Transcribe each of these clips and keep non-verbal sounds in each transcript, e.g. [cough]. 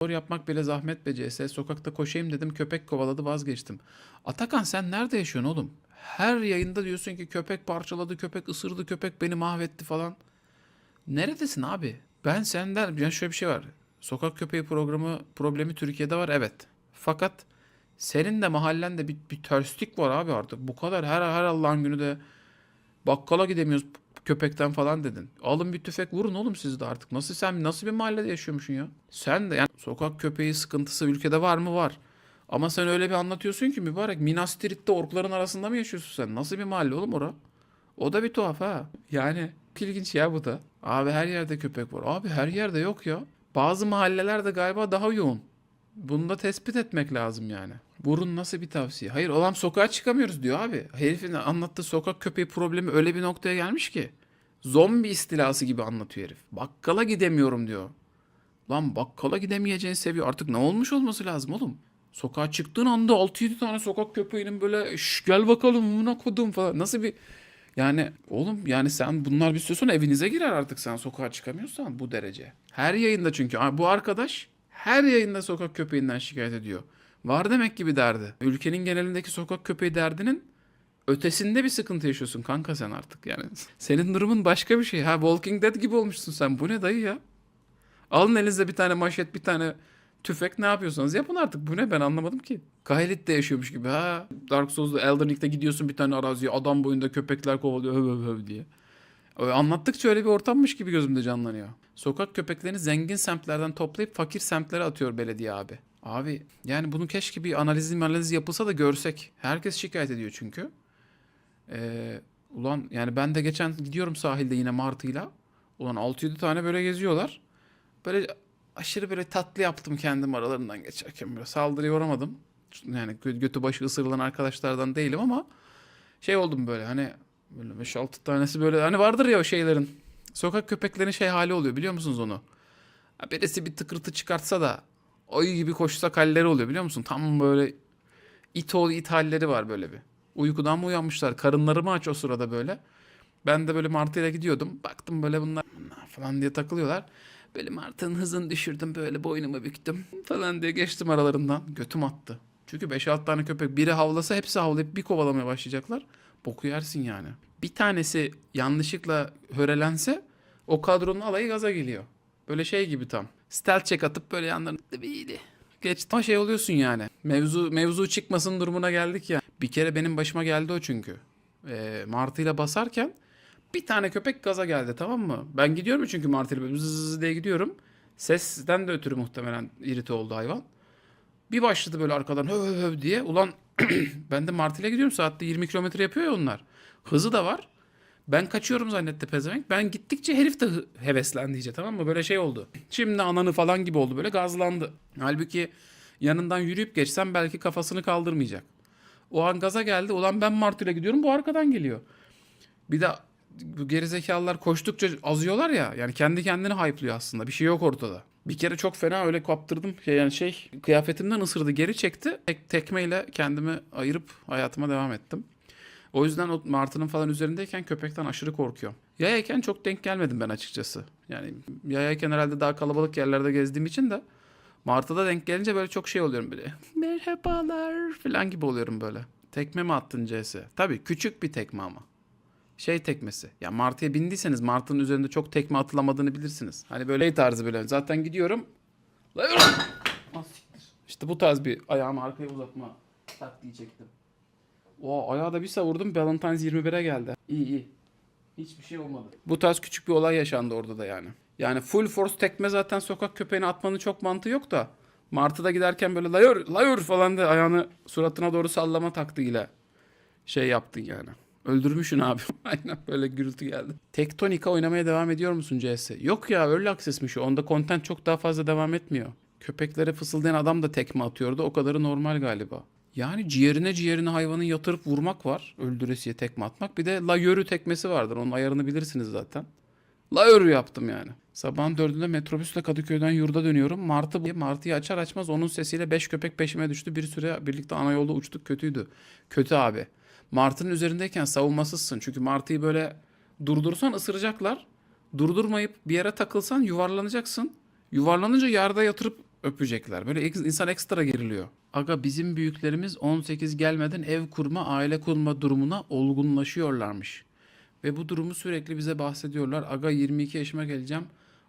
Spor yapmak bile zahmet be CS. Sokakta koşayım dedim köpek kovaladı vazgeçtim. Atakan sen nerede yaşıyorsun oğlum? Her yayında diyorsun ki köpek parçaladı, köpek ısırdı, köpek beni mahvetti falan. Neredesin abi? Ben senden, yani şöyle bir şey var. Sokak köpeği programı problemi Türkiye'de var evet. Fakat senin de mahallende bir, bir terslik var abi artık. Bu kadar her her Allah'ın günü de bakkala gidemiyoruz köpekten falan dedin. Alın bir tüfek vurun oğlum siz de artık. Nasıl sen nasıl bir mahallede yaşıyormuşsun ya? Sen de yani sokak köpeği sıkıntısı ülkede var mı? Var. Ama sen öyle bir anlatıyorsun ki mübarek Minas Tirith'te orkların arasında mı yaşıyorsun sen? Nasıl bir mahalle oğlum ora? O da bir tuhaf ha. Yani ilginç ya bu da. Abi her yerde köpek var. Abi her yerde yok ya. Bazı mahallelerde galiba daha yoğun. Bunu da tespit etmek lazım yani. Burun nasıl bir tavsiye? Hayır olan sokağa çıkamıyoruz diyor abi. Herifin anlattığı sokak köpeği problemi öyle bir noktaya gelmiş ki. Zombi istilası gibi anlatıyor herif. Bakkala gidemiyorum diyor. Lan bakkala gidemeyeceğini seviyor. Artık ne olmuş olması lazım oğlum? Sokağa çıktığın anda 6-7 tane sokak köpeğinin böyle "Şş, gel bakalım buna kodum falan. Nasıl bir yani oğlum yani sen bunlar bir süre sonra evinize girer artık sen sokağa çıkamıyorsan bu derece. Her yayında çünkü bu arkadaş her yayında sokak köpeğinden şikayet ediyor. Var demek gibi derdi. Ülkenin genelindeki sokak köpeği derdinin ötesinde bir sıkıntı yaşıyorsun kanka sen artık yani. Senin durumun başka bir şey. Ha Walking Dead gibi olmuşsun sen. Bu ne dayı ya? Alın elinizde bir tane maşet, bir tane tüfek ne yapıyorsanız yapın artık. Bu ne ben anlamadım ki. Kahilit yaşıyormuş gibi ha. Dark Souls'da Elden Ring'de gidiyorsun bir tane araziye adam boyunda köpekler kovalıyor höv höv höv diye. Öyle Anlattıkça öyle bir ortammış gibi gözümde canlanıyor. Sokak köpeklerini zengin semtlerden toplayıp fakir semtlere atıyor belediye abi. Abi yani bunu keşke bir analiz analiz yapılsa da görsek. Herkes şikayet ediyor çünkü. Ee, ulan yani ben de geçen gidiyorum sahilde yine martıyla. Ulan 6-7 tane böyle geziyorlar. Böyle aşırı böyle tatlı yaptım kendim aralarından geçerken. Böyle saldırıya uğramadım. Yani gö- götü başı ısırılan arkadaşlardan değilim ama şey oldum böyle hani böyle 5-6 tanesi böyle hani vardır ya o şeylerin. Sokak köpeklerin şey hali oluyor biliyor musunuz onu? Birisi bir tıkırtı çıkartsa da ayı gibi koşsak halleri oluyor biliyor musun? Tam böyle it oğlu it halleri var böyle bir. Uykudan mı uyanmışlar? Karınları mı aç o sırada böyle? Ben de böyle martıyla gidiyordum. Baktım böyle bunlar falan diye takılıyorlar. Böyle martının hızını düşürdüm böyle boynumu büktüm falan diye geçtim aralarından. Götüm attı. Çünkü 5-6 tane köpek biri havlasa hepsi havlayıp bir kovalamaya başlayacaklar. Boku yersin yani. Bir tanesi yanlışlıkla hörelense o kadronun alayı gaza geliyor. Böyle şey gibi tam. Stealth check atıp böyle yanlarına iyiydi. Geçti. Ama şey oluyorsun yani. Mevzu mevzu çıkmasın durumuna geldik ya. Bir kere benim başıma geldi o çünkü. Ee, martıyla basarken bir tane köpek gaza geldi tamam mı? Ben gidiyorum çünkü martıyla böyle diye gidiyorum. Sesten de ötürü muhtemelen irite oldu hayvan. Bir başladı böyle arkadan höv höv höv diye. Ulan [clears throat] ben de martıyla gidiyorum saatte 20 kilometre yapıyor ya onlar. Hızı da var. Ben kaçıyorum zannetti pezevenk. Ben gittikçe herif de heveslendi iyice tamam mı? Böyle şey oldu. Şimdi ananı falan gibi oldu böyle gazlandı. Halbuki yanından yürüyüp geçsem belki kafasını kaldırmayacak. O an gaza geldi. Ulan ben martıyla gidiyorum bu arkadan geliyor. Bir de bu gerizekalılar koştukça azıyorlar ya. Yani kendi kendini hype'lıyor aslında. Bir şey yok ortada. Bir kere çok fena öyle kaptırdım. Şey, yani şey kıyafetimden ısırdı geri çekti. Tek, tekmeyle kendimi ayırıp hayatıma devam ettim. O yüzden o martının falan üzerindeyken köpekten aşırı korkuyorum. Yayayken çok denk gelmedim ben açıkçası. Yani yayayken herhalde daha kalabalık yerlerde gezdiğim için de martıda denk gelince böyle çok şey oluyorum böyle. [laughs] Merhabalar falan gibi oluyorum böyle. Tekme mi attın CS? Tabii küçük bir tekme ama şey tekmesi. Ya martıya bindiyseniz martının üzerinde çok tekme atılamadığını bilirsiniz. Hani böyle şey tarzı böyle. Zaten gidiyorum. Ah. İşte bu tarz bir ayağımı arkaya uzatma taktiği çektim. O ayağı da bir savurdum. Valentine's 21'e geldi. İyi iyi. Hiçbir şey olmadı. Bu tarz küçük bir olay yaşandı orada da yani. Yani full force tekme zaten sokak köpeğine atmanın çok mantığı yok da. Martı'da giderken böyle layır layır falan da ayağını suratına doğru sallama taktığıyla şey yaptın yani. Öldürmüşsün abi. [laughs] Aynen böyle gürültü geldi. Tektonika oynamaya devam ediyor musun CS? Yok ya öyle aksesmiş o. Onda content çok daha fazla devam etmiyor. Köpeklere fısıldayan adam da tekme atıyordu. O kadarı normal galiba. Yani ciğerine ciğerine hayvanı yatırıp vurmak var. Öldüresiye tekme atmak. Bir de la yörü tekmesi vardır. Onun ayarını bilirsiniz zaten. La yörü yaptım yani. Sabahın dördünde metrobüsle Kadıköy'den yurda dönüyorum. Martı Martı'yı açar açmaz onun sesiyle beş köpek peşime düştü. Bir süre birlikte ana yolda uçtuk kötüydü. Kötü abi. Martı'nın üzerindeyken savunmasızsın. Çünkü Martı'yı böyle durdursan ısıracaklar. Durdurmayıp bir yere takılsan yuvarlanacaksın. Yuvarlanınca yerde yatırıp öpecekler. Böyle insan ekstra geriliyor. Aga bizim büyüklerimiz 18 gelmeden ev kurma, aile kurma durumuna olgunlaşıyorlarmış. Ve bu durumu sürekli bize bahsediyorlar. Aga 22 yaşıma geleceğim.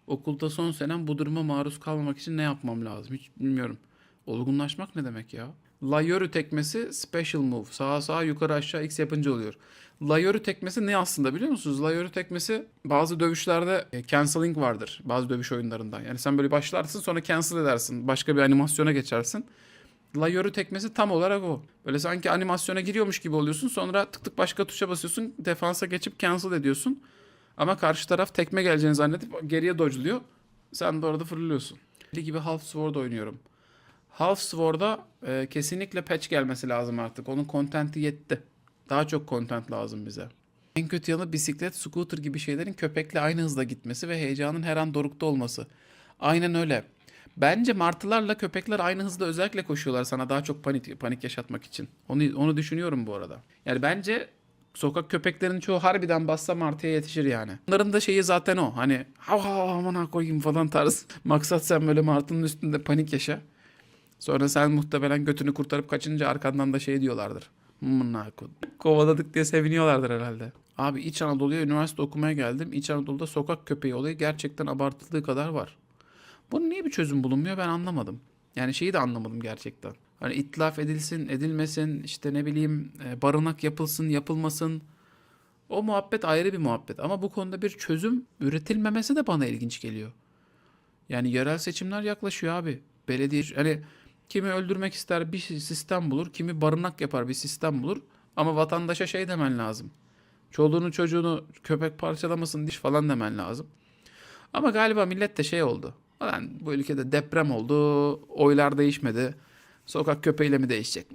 Okulda son senem bu duruma maruz kalmamak için ne yapmam lazım? Hiç bilmiyorum. Olgunlaşmak ne demek ya? Layörü tekmesi special move. Sağa sağa yukarı aşağı x yapınca oluyor. Layörü tekmesi ne aslında biliyor musunuz? Layörü tekmesi bazı dövüşlerde e, canceling vardır. Bazı dövüş oyunlarında. Yani sen böyle başlarsın sonra cancel edersin. Başka bir animasyona geçersin. Layörü tekmesi tam olarak o. Böyle sanki animasyona giriyormuş gibi oluyorsun. Sonra tık tık başka tuşa basıyorsun. Defansa geçip cancel ediyorsun. Ama karşı taraf tekme geleceğini zannedip geriye dodge'luyor. Sen de orada fırlıyorsun. Deli gibi Half Sword oynuyorum. Half Sword'a e, kesinlikle patch gelmesi lazım artık. Onun content'i yetti. Daha çok content lazım bize. En kötü yanı bisiklet, scooter gibi şeylerin köpekle aynı hızda gitmesi ve heyecanın her an dorukta olması. Aynen öyle. Bence martılarla köpekler aynı hızda özellikle koşuyorlar sana daha çok panik panik yaşatmak için. Onu onu düşünüyorum bu arada. Yani bence sokak köpeklerinin çoğu harbiden bassa martıya yetişir yani. Onların da şeyi zaten o. Hani hav hav amına koyayım falan tarz. [laughs] Maksat sen böyle martının üstünde panik yaşa. Sonra sen muhtemelen götünü kurtarıp kaçınca arkandan da şey diyorlardır. Mına ko- Kovaladık diye seviniyorlardır herhalde. Abi İç Anadolu'ya üniversite okumaya geldim. İç Anadolu'da sokak köpeği olayı gerçekten abartıldığı kadar var. Bunun niye bir çözüm bulunmuyor ben anlamadım. Yani şeyi de anlamadım gerçekten. Hani itlaf edilsin, edilmesin, işte ne bileyim e, barınak yapılsın, yapılmasın. O muhabbet ayrı bir muhabbet. Ama bu konuda bir çözüm üretilmemesi de bana ilginç geliyor. Yani yerel seçimler yaklaşıyor abi. Belediye hani kimi öldürmek ister bir sistem bulur, kimi barınak yapar bir sistem bulur. Ama vatandaşa şey demen lazım. Çoluğunu çocuğunu köpek parçalamasın diş falan demen lazım. Ama galiba millet de şey oldu. Lan bu ülkede deprem oldu, oylar değişmedi. Sokak köpeğiyle mi değişecek?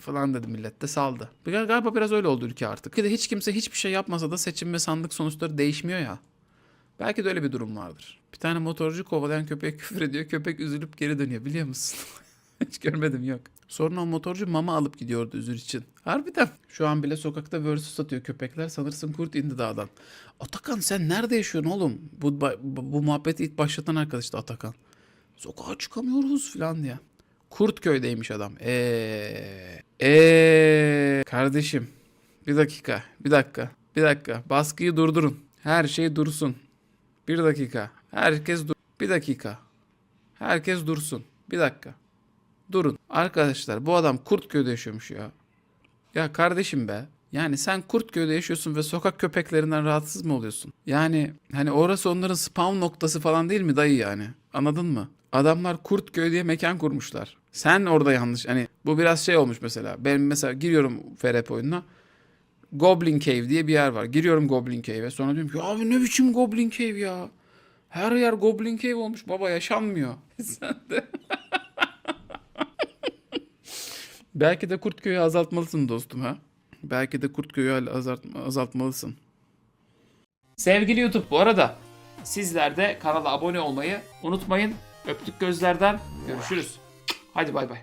falan dedi millet de saldı. Gal- Galiba biraz öyle oldu ülke artık. Bir de hiç kimse hiçbir şey yapmasa da seçim ve sandık sonuçları değişmiyor ya. Belki de öyle bir durum vardır. Bir tane motorcu kovalayan köpeğe küfür ediyor. Köpek üzülüp geri dönüyor biliyor musun? [laughs] [laughs] Hiç görmedim yok. Sonra o motorcu mama alıp gidiyordu üzür için. Harbiden. Şu an bile sokakta versus satıyor köpekler. Sanırsın kurt indi dağdan. Atakan sen nerede yaşıyorsun oğlum? Bu, bu, bu muhabbeti ilk başlatan arkadaştı Atakan. Sokağa çıkamıyoruz falan diye. Kurtköy'deymiş adam. Eee. Eee. Kardeşim. Bir dakika. Bir dakika. Bir dakika. Baskıyı durdurun. Her şey dursun. Bir dakika. Herkes dur. Bir dakika. Herkes dursun. Bir dakika. Durun. Arkadaşlar bu adam Kurtköy'de yaşıyormuş ya. Ya kardeşim be. Yani sen Kurtköy'de yaşıyorsun ve sokak köpeklerinden rahatsız mı oluyorsun? Yani hani orası onların spawn noktası falan değil mi dayı yani? Anladın mı? Adamlar Kurtköy diye mekan kurmuşlar. Sen orada yanlış. Hani bu biraz şey olmuş mesela. Ben mesela giriyorum FRP oyununa. Goblin Cave diye bir yer var. Giriyorum Goblin Cave'e. Sonra diyorum ki abi ne biçim Goblin Cave ya? Her yer Goblin Cave olmuş baba yaşanmıyor. [laughs] Sen de. Belki de Kurtköy'ü azaltmalısın dostum ha. Belki de Kurtköy'ü azalt- azaltmalısın. Sevgili YouTube bu arada sizler de kanala abone olmayı unutmayın. Öptük gözlerden. Görüşürüz. Hadi bay bay.